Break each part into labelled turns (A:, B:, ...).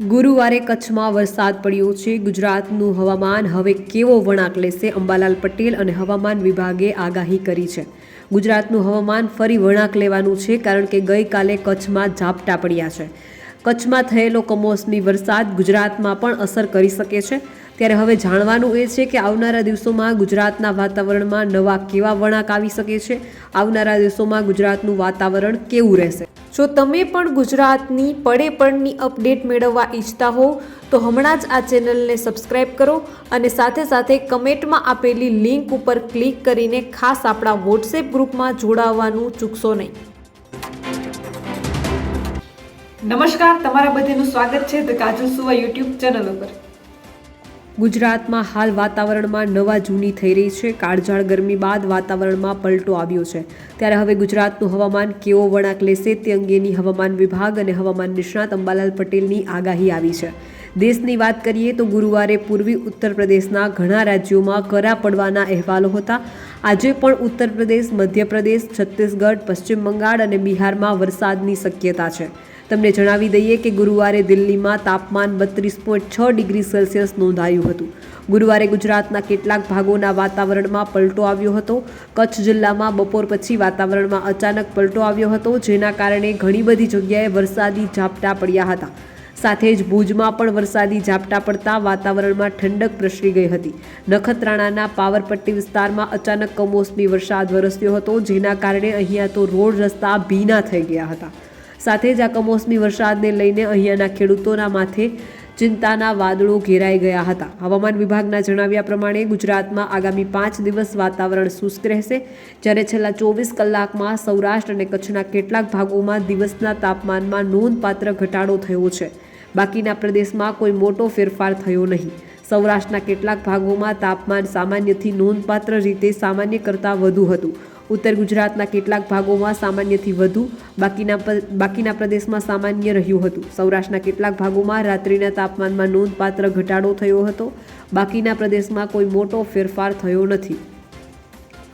A: ગુરુવારે કચ્છમાં વરસાદ પડ્યો છે. ગુજરાતનું હવામાન હવે કેવો વળાંક લેશે અંબાલાલ પટેલ અને હવામાન વિભાગે આગાહી કરી છે. ગુજરાતનું હવામાન ફરી વળાંક લેવાનું છે કારણ કે ગઈકાલે કચ્છમાં ઝાપટા પડ્યા છે. કચ્છમાં થયેલો કમોસમી વરસાદ ગુજરાતમાં પણ અસર કરી શકે છે. ત્યારે હવે જાણવાનું એ છે કે આવનારા દિવસોમાં ગુજરાતના વાતાવરણમાં નવા કેવા વળાંક આવી શકે છે? આવનારા દિવસોમાં ગુજરાતનું વાતાવરણ કેવું રહેશે? જો તમે પણ ગુજરાતની પડે પડની અપડેટ મેળવવા ઈચ્છતા હો તો હમણાં જ આ ચેનલને સબસ્ક્રાઇબ કરો અને સાથે સાથે કમેન્ટમાં આપેલી લિંક ઉપર ક્લિક કરીને ખાસ આપણા વોટ્સએપ ગ્રુપમાં જોડાવવાનું ચૂકશો નહીં.
B: નમસ્કાર તમારા બધાનું સ્વાગત છે ધ કાજલ સુવા યુટ્યુબ ચેનલ ઉપર.
A: ગુજરાતમાં હાલ વાતાવરણમાં નવા જૂની થઈ રહી છે. કાળઝાળ ગરમી બાદ વાતાવરણમાં પલટો આવ્યો છે. ત્યારે હવે ગુજરાતનું હવામાન કેવો વળાંક લેશે તે અંગેની હવામાન વિભાગ અને હવામાન નિષ્ણાત અંબાલાલ પટેલની આગાહી આવી છે. દેશની વાત કરીએ તો ગુરુવારે પૂર્વી ઉત્તર પ્રદેશના ઘણા રાજ્યોમાં કરા પડવાના અહેવાલો હતા. આજે પણ ઉત્તર પ્રદેશ, મધ્યપ્રદેશ, છત્તીસગઢ, પશ્ચિમ બંગાળ અને બિહારમાં વરસાદની શક્યતા છે. તમને જણાવી દઈએ કે ગુરુવારે દિલ્હીમાં તાપમાન બત્રીસ પોઈન્ટ છ ડિગ્રી સેલ્સિયસ નોંધાયું હતું. ગુરુવારે ગુજરાતના કેટલાક ભાગોના વાતાવરણમાં પલટો આવ્યો હતો. કચ્છ જિલ્લામાં બપોર પછી વાતાવરણમાં અચાનક પલટો આવ્યો હતો, જેના કારણે ઘણી બધી જગ્યાએ વરસાદી ઝાપટા પડ્યા હતા. સાથે જ ભુજમાં પણ વરસાદી ઝાપટા પડતા વાતાવરણમાં ઠંડક પ્રસરી ગઈ હતી. નખત્રાણાના પાવરપટ્ટી વિસ્તારમાં અચાનક કમોસમી વરસાદ વરસ્યો હતો, જેના કારણે અહીંયા તો રોડ રસ્તા ભીના થઈ ગયા હતા. સાથે જ આ કમોસમી વરસાદને લઈને અહીંયાના ખેડૂતોના માથે ચિંતાના વાદળો ઘેરાઈ ગયા હતા. હવામાન વિભાગના જણાવ્યા પ્રમાણે ગુજરાતમાં આગામી પાંચ દિવસ વાતાવરણ શુષ્ક રહેશે, જ્યારે છેલ્લા ચોવીસ કલાકમાં સૌરાષ્ટ્ર અને કચ્છના કેટલાક ભાગોમાં દિવસના તાપમાનમાં નોંધપાત્ર ઘટાડો થયો છે. બાકીના પ્રદેશમાં કોઈ મોટો ફેરફાર થયો નહીં. સૌરાષ્ટ્રના કેટલાક ભાગોમાં તાપમાન સામાન્યથી નોંધપાત્ર રીતે સામાન્ય કરતાં વધુ હતું. ઉત્તર ગુજરાતના કેટલાક ભાગોમાં સામાન્યથી વધુ, બાકીના બાકીના પ્રદેશમાં સામાન્ય રહ્યું હતું. સૌરાષ્ટ્રના કેટલાક ભાગોમાં રાત્રિના તાપમાનમાં નોંધપાત્ર ઘટાડો થયો હતો. બાકીના પ્રદેશમાં કોઈ મોટો ફેરફાર થયો નથી.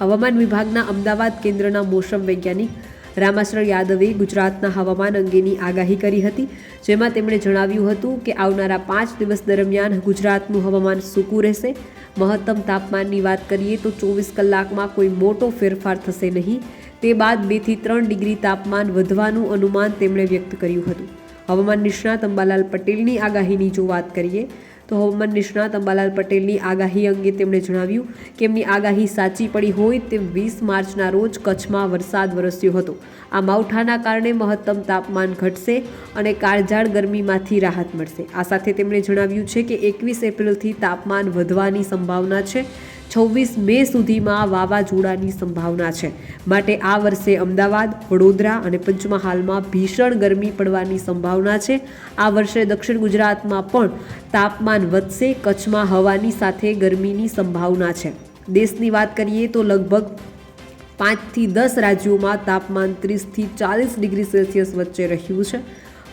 A: હવામાન વિભાગના અમદાવાદ કેન્દ્રના મોસમ વૈજ્ઞાનિક રામાશ્ર યાદવે ગુજરાતના હવામાન અંગેની આગાહી કરી હતી, જેમાં તેમણે જણાવ્યું હતું કે આવનારા પાંચ દિવસ દરમિયાન ગુજરાતનું હવામાન સૂકું રહેશે. મહત્તમ તાપમાનની વાત કરીએ તો ચોવીસ કલાકમાં કોઈ મોટો ફેરફાર થશે નહીં. તે બાદ બેથી ત્રણ ડિગ્રી તાપમાન વધવાનું અનુમાન તેમણે વ્યક્ત કર્યું હતું. હવામાન નિષ્ણાત અંબાલાલ પટેલની આગાહીની જો વાત કરીએ તો હવામાન નિષ્ણાત અંબાલાલ પટેલની આગાહી અંગે તેમણે જણાવ્યું કે એમની આગાહી સાચી પડી હોય તેમ વીસ માર્ચના રોજ કચ્છમાં વરસાદ વરસ્યો હતો. આ માવઠાના કારણે મહત્તમ તાપમાન ઘટશે અને કાળઝાળ ગરમીમાંથી રાહત મળશે. આ સાથે તેમણે જણાવ્યું છે કે એકવીસ એપ્રિલથી તાપમાન વધવાની સંભાવના છે. છવ્વીસ મે સુધીમાં વાવાઝોડાની સંભાવના છે. માટે આ વર્ષે અમદાવાદ, વડોદરા અને પંચમહાલમાં ભીષણ ગરમી પડવાની સંભાવના છે. આ વર્ષે દક્ષિણ ગુજરાતમાં પણ તાપમાન વધશે, કચ્છમાં હવાની સાથે ગરમીની સંભાવના છે. દેશની વાત કરીએ તો લગભગ પાંચથી દસ રાજ્યોમાં તાપમાન ત્રીસથી ચાલીસ ડિગ્રી સેલ્સિયસ વચ્ચે રહ્યું છે.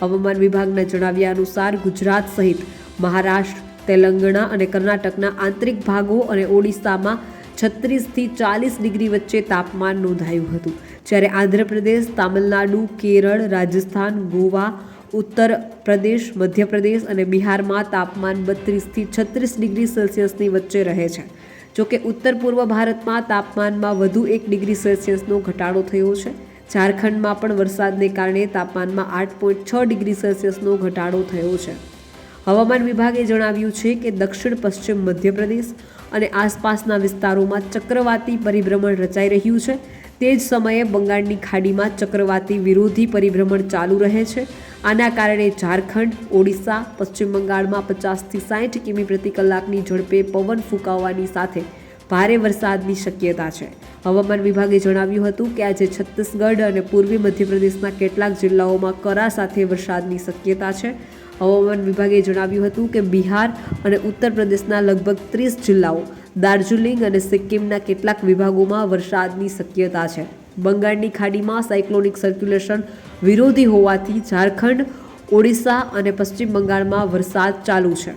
A: હવામાન વિભાગના જણાવ્યા અનુસાર ગુજરાત સહિત મહારાષ્ટ્ર તેલંગાણા અને કર્ણાટકના આંતરિક ભાગો અને ઓડિશામાં છત્રીસથી ચાલીસ ડિગ્રી વચ્ચે તાપમાન નોંધાયું હતું. જ્યારે આંધ્રપ્રદેશ, તામિલનાડુ, કેરળ, રાજસ્થાન, ગોવા, ઉત્તર પ્રદેશ, મધ્યપ્રદેશ અને બિહારમાં તાપમાન બત્રીસથી છત્રીસ ડિગ્રી સેલ્સિયસની વચ્ચે રહે છે. જોકે ઉત્તર પૂર્વ ભારતમાં તાપમાનમાં વધુ એક ડિગ્રી સેલ્સિયસનો ઘટાડો થયો છે. ઝારખંડમાં પણ વરસાદને કારણે તાપમાનમાં આઠ પોઈન્ટ છ ડિગ્રી સેલ્સિયસનો ઘટાડો થયો છે. હવામાન વિભાગે જણાવ્યું છે કે દક્ષિણ, પશ્ચિમ મધ્યપ્રદેશ અને આસપાસના વિસ્તારોમાં ચક્રવાતી પરિભ્રમણ રચાઈ રહ્યું છે. તે જ સમયે બંગાળની ખાડીમાં ચક્રવાતી વિરોધી પરિભ્રમણ ચાલુ રહે છે. આના કારણે ઝારખંડ, ઓડિશા, પશ્ચિમ બંગાળમાં પચાસથી સાઠ કિમી પ્રતિ કલાકની ઝડપે પવન ફૂંકાવવાની સાથે ભારે વરસાદની શક્યતા છે. હવામાન વિભાગે જણાવ્યું હતું કે આજે છત્તીસગઢ અને પૂર્વી મધ્યપ્રદેશના કેટલાક જિલ્લાઓમાં કરા સાથે વરસાદની શક્યતા છે. હવામાન વિભાગે જણાવ્યું હતું કે બિહાર અને ઉત્તર પ્રદેશના લગભગ ત્રીસ જિલ્લાઓ, દાર્જિલિંગ અને સિક્કિમના કેટલાક વિભાગોમાં વરસાદની શક્યતા છે. બંગાળની ખાડીમાં સાયક્લોનિક સર્ક્યુલેશન વિરોધી હોવાથી ઝારખંડ, ઓડિશા અને પશ્ચિમ બંગાળમાં વરસાદ ચાલુ છે.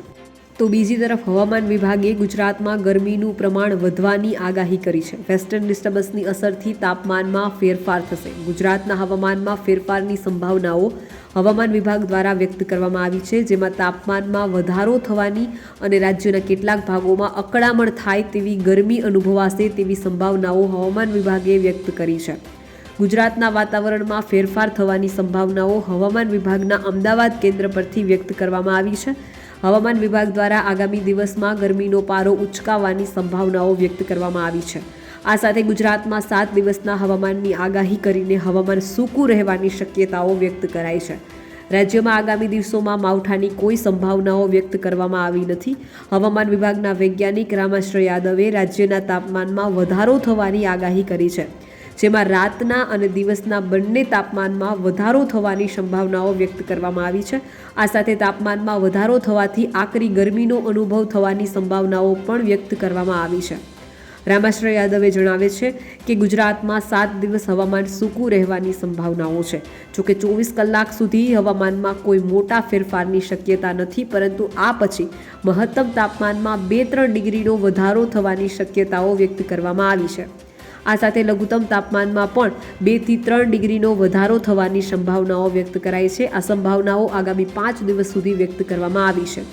A: તો બીજી તરફ હવામાન વિભાગે ગુજરાતમાં ગરમીનું પ્રમાણ વધવાની આગાહી કરી છે. વેસ્ટર્ન ડિસ્ટર્બન્સની અસરથી તાપમાનમાં ફેરફાર થશે. ગુજરાતના હવામાનમાં ફેરફારની સંભાવનાઓ હવામાન વિભાગ દ્વારા વ્યક્ત કરવામાં આવી છે, જેમાં તાપમાનમાં વધારો થવાની અને રાજ્યના કેટલાક ભાગોમાં અકળામણ થાય તેવી ગરમી અનુભવાશે તેવી સંભાવનાઓ હવામાન વિભાગે વ્યક્ત કરી છે. ગુજરાતના વાતાવરણમાં ફેરફાર થવાની સંભાવનાઓ હવામાન વિભાગના અમદાવાદ કેન્દ્ર પરથી વ્યક્ત કરવામાં આવી છે. હવામાન વિભાગ દ્વારા આગામી દિવસમાં ગરમીનો પારો ઉચકાવાની સંભાવનાઓ વ્યક્ત કરવામાં આવી છે. આ સાથે ગુજરાતમાં સાત દિવસના હવામાનની આગાહી કરીને હવામાન સૂકું રહેવાની શક્યતાઓ વ્યક્ત કરાઈ છે. રાજ્યમાં આગામી દિવસોમાં માવઠાની કોઈ સંભાવનાઓ વ્યક્ત કરવામાં આવી નથી. હવામાન વિભાગના વૈજ્ઞાનિક રામાશ્રય યાદવે રાજ્યના તાપમાનમાં વધારો થવાની આગાહી કરી છે. જેમાં રાતના અને દિવસના બંને તાપમાનમાં વધારો થવાની સંભાવનાઓ વ્યક્ત કરવામાં આવી છે. આ સાથે તાપમાનમાં વધારો થવાથી આકરી ગરમીનો અનુભવ થવાની સંભાવનાઓ પણ વ્યક્ત કરવામાં આવી છે. રામાશ્રય યાદવે જણાવે છે કે ગુજરાતમાં સાત દિવસ હવામાન સૂકું રહેવાની સંભાવનાઓ છે. જોકે ચોવીસ કલાક સુધી હવામાનમાં કોઈ મોટા ફેરફારની શક્યતા નથી, પરંતુ આ પછી મહત્તમ તાપમાનમાં બે ત્રણ ડિગ્રીનો વધારો થવાની શક્યતાઓ વ્યક્ત કરવામાં આવી છે. આ સાથે લઘુત્તમ તાપમાનમાં પણ બેથી ત્રણ ડિગ્રીનો વધારો થવાની સંભાવનાઓ વ્યક્ત કરાઈ છે. આ સંભાવનાઓ આગામી પાંચ દિવસ સુધી વ્યક્ત કરવામાં આવી છે.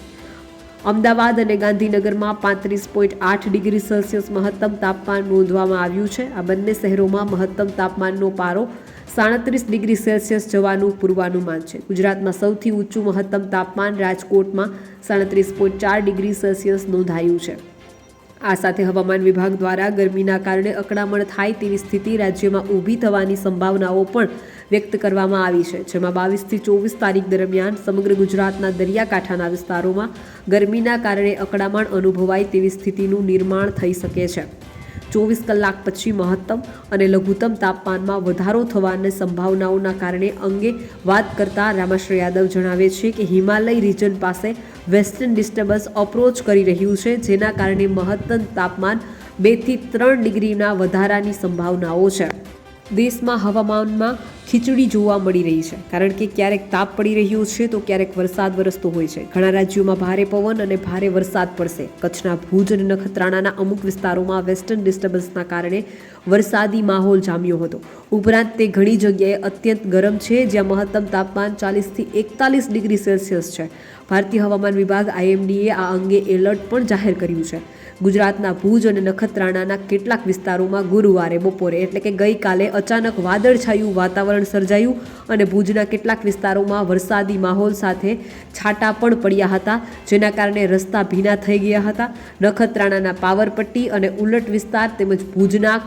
A: અમદાવાદ અને ગાંધીનગરમાં પાંત્રીસ પોઈન્ટ આઠ ડિગ્રી સેલ્સિયસ મહત્તમ તાપમાન નોંધવામાં આવ્યું છે. આ બંને શહેરોમાં મહત્તમ તાપમાનનો પારો સાડત્રીસ ડિગ્રી સેલ્સિયસ જવાનું પૂર્વાનુમાન છે. ગુજરાતમાં સૌથી ઊંચું મહત્તમ તાપમાન રાજકોટમાં સાડત્રીસ પોઈન્ટ ચાર ડિગ્રી સેલ્સિયસ નોંધાયું છે. આ સાથે હવામાન વિભાગ દ્વારા ગરમીના કારણે અકળામણ થાય તેવી સ્થિતિ રાજ્યમાં ઊભી થવાની સંભાવનાઓ પણ વ્યક્ત કરવામાં આવી છે. જેમાં બાવીસથી ચોવીસ તારીખ દરમિયાન સમગ્ર ગુજરાતના દરિયાકાંઠાના વિસ્તારોમાં ગરમીના કારણે અકળામણ અનુભવાય તેવી સ્થિતિનું નિર્માણ થઈ શકે છે. ચોવીસ કલાક પછી મહત્તમ અને લઘુત્તમ તાપમાનમાં વધારો થવાની સંભાવનાઓના કારણે અંગે વાત કરતા રામાશ્રી યાદવ જણાવે છે કે હિમાલય રિજન પાસે વેસ્ટર્ન ડિસ્ટર્બન્સ અપ્રોચ કરી રહ્યું છે, જેના કારણે મહત્તમ તાપમાન બેથી ત્રણ ડિગ્રીના વધારાની સંભાવનાઓ છે. દેશમાં હવામાનમાં ખીચડી જોવા મળી રહી છે. કારણ કે ક્યારેક તાપ પડી રહ્યો છે તો ક્યારેક વરસાદ વરસતો હોય છે. ઘણા રાજ્યોમાં ભારે પવન અને ભારે વરસાદ પડશે. કચ્છના ભુજ અને નખત્રાણાના અમુક વિસ્તારોમાં વેસ્ટર્ન ડિસ્ટર્બન્સના કારણે વરસાદી માહોલ જામ્યો હતો. ઉપરાંત તે ઘણી જગ્યાએ અત્યંત ગરમ છે, જ્યાં મહત્તમ તાપમાન ચાલીસથી એકતાલીસ ડિગ્રી સેલ્સિયસ છે. ભારતીય હવામાન વિભાગ આઈએમડીએ આ અંગે એલર્ટ પણ જાહેર કર્યું છે. ગુજરાતના ભુજ અને નખત્રાણાના કેટલાક વિસ્તારોમાં ગુરુવારે બપોરે એટલે કે ગઈકાલે અચાનક વાદળછાયું વાતાવરણ સર્જાયું અને ભુજના કેટલાક વિસ્તારોમાં વરસાદી માહોલ સાથે છાંટા પણ પડ્યા હતા, જેના કારણે રસ્તા ભીના થઈ ગયા હતા. નખત્રાણાના પાવરપટ્ટી અને ઉલટ વિસ્તાર તેમજ ભુજના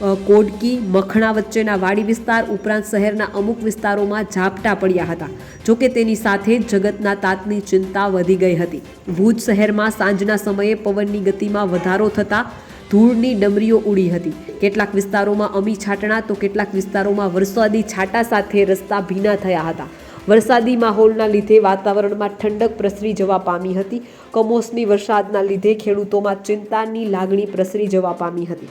A: કોડકી મખણા વચ્ચેના વાડી વિસ્તાર ઉપરાંત શહેરના અમુક વિસ્તારોમાં ઝાપટા પડ્યા હતા. જોકે તેની સાથે જ જગતના તાતની ચિંતા વધી ગઈ હતી. ભુજ શહેરમાં સાંજના સમયે પવનની ગતિમાં વધારો થતાં ધૂળની ડમરીઓ ઉડી હતી. કેટલાક વિસ્તારોમાં અમી છાંટણા તો કેટલાક વિસ્તારોમાં વરસાદી છાંટા સાથે રસ્તા ભીના થયા હતા. વરસાદી માહોલના લીધે વાતાવરણમાં ઠંડક પ્રસરી જવા પામી હતી. કમોસમી વરસાદના લીધે ખેડૂતોમાં ચિંતાની લાગણી પ્રસરી જવા પામી હતી.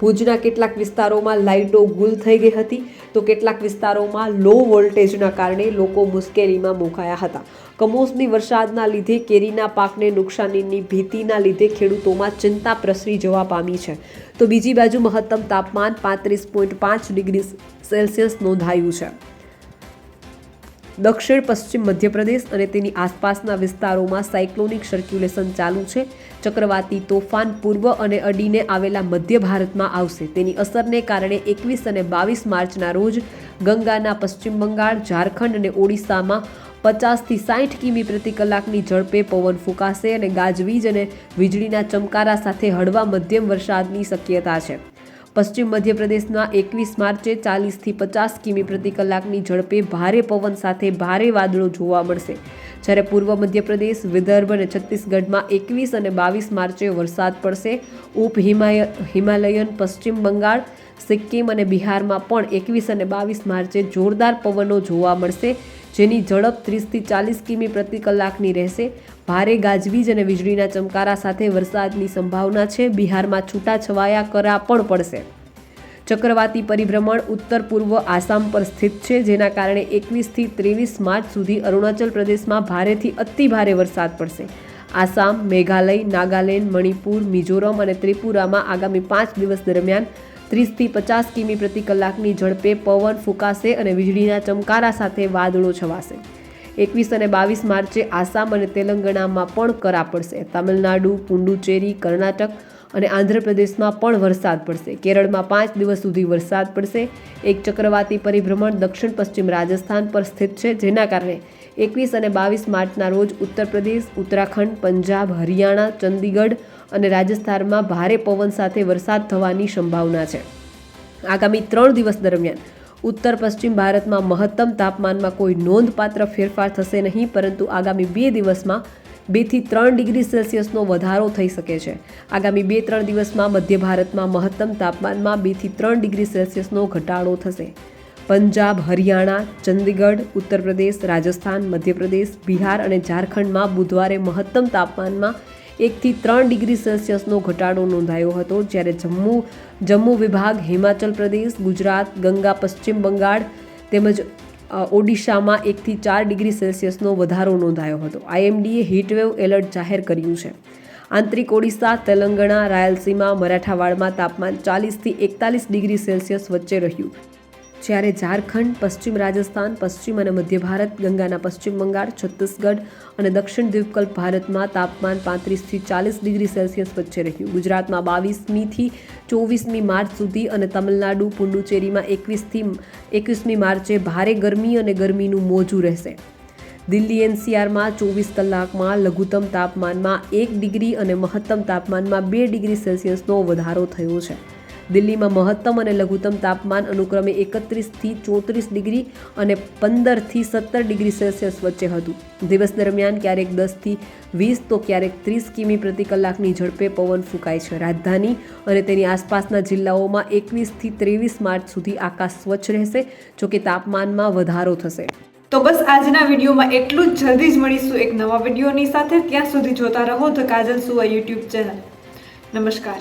A: ભુજના કેટલાક વિસ્તારોમાં લાઇટો ગુલ થઈ ગઈ હતી. તો કેટલાક વિસ્તારોમાં લો વોલ્ટેજના કારણે લોકો મુશ્કેલીમાં મુકાયા હતા. કમોસમી વરસાદના લીધે કેરીના પાકને નુકસાનીની ભીતિના લીધે ખેડૂતોમાં ચિંતા પ્રસરી જવા પામી છે. તો બીજી બાજુ મહત્તમ તાપમાન પાંત્રીસ પોઈન્ટ પાંચ ડિગ્રી સેલ્સિયસ નોંધાયું છે. દક્ષિણ, પશ્ચિમ મધ્યપ્રદેશ અને તેની આસપાસના વિસ્તારોમાં સાયક્લોનિક સર્ક્યુલેશન ચાલુ છે. ચક્રવાતી તોફાન પૂર્વ અને અડીને આવેલા મધ્ય ભારતમાં આવશે. તેની અસરને કારણે એકવીસ અને બાવીસ માર્ચના રોજ ગંગાના પશ્ચિમ બંગાળ, ઝારખંડ અને ઓડિશામાં પચાસથી સાઠ કિમી પ્રતિ કલાકની ઝડપે પવન ફૂંકાશે અને ગાજવીજ અને વીજળીના ચમકારા સાથે હળવા મધ્યમ વરસાદની શક્યતા છે. પશ્ચિમ મધ્યપ્રદેશમાં એકવીસ માર્ચે ચાલીસથી પચાસ કિમી પ્રતિ કલાકની ઝડપે ભારે પવન સાથે ભારે વાદળો જોવા મળશે. જ્યારે પૂર્વ મધ્યપ્રદેશ, વિદર્ભ અને છત્તીસગઢમાં એકવીસ અને બાવીસ માર્ચે વરસાદ પડશે. ઉપ હિમાલયન, પશ્ચિમ બંગાળ સિક્કિમ અને બિહારમાં પણ એકવીસ અને બાવીસ માર્ચે જોરદાર પવનો જોવા મળશે, જેની ઝડપ ત્રીસથી ચાલીસ કિમી પ્રતિ કલાકની રહેશે. ભારે ગાજવીજ અને વીજળીના ચમકારા સાથે વરસાદની સંભાવના છે. બિહારમાં છૂટાછવાયા કરા પણ પડશે. ચક્રવાતી પરિભ્રમણ ઉત્તર પૂર્વ આસામ પર સ્થિત છે, જેના કારણે એકવીસથી ત્રેવીસ માર્ચ સુધી અરુણાચલ પ્રદેશમાં ભારેથી અતિ ભારે વરસાદ પડશે. આસામ, મેઘાલય, નાગાલેન્ડ, મણિપુર, મિઝોરમ અને ત્રિપુરામાં આગામી પાંચ દિવસ દરમિયાન ત્રીસથી પચાસ કિમી પ્રતિ કલાકની ઝડપે પવન ફૂંકાશે અને વીજળીના ચમકારા સાથે વાદળો છવાશે. એકવીસ અને બાવીસ માર્ચે આસામ અને તેલંગાણામાં પણ કરા પડશે. તમિલનાડુ, પુડુચેરી, કર્ણાટક અને આંધ્રપ્રદેશમાં પણ વરસાદ પડશે. કેરળમાં પાંચ દિવસ સુધી વરસાદ પડશે. એક ચક્રવાતી પરિભ્રમણ દક્ષિણ પશ્ચિમ રાજસ્થાન પર સ્થિત છે, જેના કારણે એકવીસ અને બાવીસ માર્ચના રોજ ઉત્તર પ્રદેશ ઉત્તરાખંડ, પંજાબ, હરિયાણા, ચંદીગઢ અને રાજસ્થાનમાં ભારે પવન સાથે વરસાદ થવાની સંભાવના છે. આગામી ત્રણ દિવસ દરમિયાન ઉત્તર પશ્ચિમ ભારતમાં મહત્તમ તાપમાનમાં કોઈ નોંધપાત્ર ફેરફાર થશે નહીં, પરંતુ આગામી બે દિવસમાં બેથી ત્રણ ડિગ્રી સેલ્સિયસનો વધારો થઈ શકે છે. આગામી બે ત્રણ દિવસમાં મધ્ય ભારતમાં મહત્તમ તાપમાનમાં બેથી ત્રણ ડિગ્રી સેલ્સિયસનો ઘટાડો થશે. પંજાબ, હરિયાણા, ચંદીગઢ, ઉત્તર પ્રદેશ, રાજસ્થાન, મધ્યપ્રદેશ, બિહાર અને ઝારખંડમાં બુધવારે મહત્તમ તાપમાનમાં એકથી ત્રણ ડિગ્રી સેલ્સિયસનો ઘટાડો નોંધાયો હતો, જ્યારે જમ્મુ જમ્મુ વિભાગ, હિમાચલ પ્રદેશ, ગુજરાત, ગંગા, પશ્ચિમ બંગાળ તેમજ ઓડિશામાં એકથી ચાર ડિગ્રી સેલ્સિયસનો વધારો નોંધાયો હતો. આઈએમડીએ હીટવેવ એલર્ટ જાહેર કર્યું છે. આંતરિક ઓડિશા, તેલંગાણા, રાયલસીમા, મરાઠાવાડમાં તાપમાન ચાલીસથી એકતાલીસ ડિગ્રી સેલ્સિયસ વચ્ચે રહ્યું. જ્યારે ઝારખંડ, પશ્ચિમ રાજસ્થાન, પશ્ચિમ અને મધ્ય ભારત, ગંગાના પશ્ચિમ બંગાળ, છત્તીસગઢ અને દક્ષિણ દ્વીપકલ્પ ભારતમાં તાપમાન પાંત્રીસથી ચાલીસ ડિગ્રી સેલ્સિયસ વચ્ચે રહ્યું. ગુજરાતમાં બાવીસમીથી ચોવીસમી માર્ચ સુધી અને તમિલનાડુ, પુડુચેરીમાં એકવીસથી એકવીસમી માર્ચે ભારે ગરમી અને ગરમીનું મોજું રહેશે. દિલ્હી એનસીઆરમાં ચોવીસ કલાકમાં લઘુત્તમ તાપમાનમાં એક ડિગ્રી અને મહત્તમ તાપમાનમાં બે ડિગ્રી સેલ્સિયસનો વધારો થયો છે. દિલ્હીમાં મહત્તમ અને લઘુત્તમ તાપમાન અનુક્રમે એકત્રીસથી ચોત્રીસ ડિગ્રી અને પંદરથી સત્તર ડિગ્રી સેલ્સિયસ વચ્ચે હતું. દિવસ દરમિયાન ક્યારેક દસથી વીસ, તો ક્યારેક ત્રીસ કિમી પ્રતિ કલાકની ઝડપે પવન ફૂંકાય છે. રાજધાની અને તેની આસપાસના જિલ્લાઓમાં એકવીસથી ત્રેવીસ માર્ચ સુધી આકાશ સ્વચ્છ રહેશે જોકે તાપમાનમાં વધારો થશે.
B: તો બસ આજના વિડીયોમાં એટલું જ. જલ્દી જ મળીશું એક નવા વિડીયોની સાથે. ત્યાં સુધી જોતા રહો ધ કાજલ સુવા યુટ્યુબ ચેનલ. નમસ્કાર.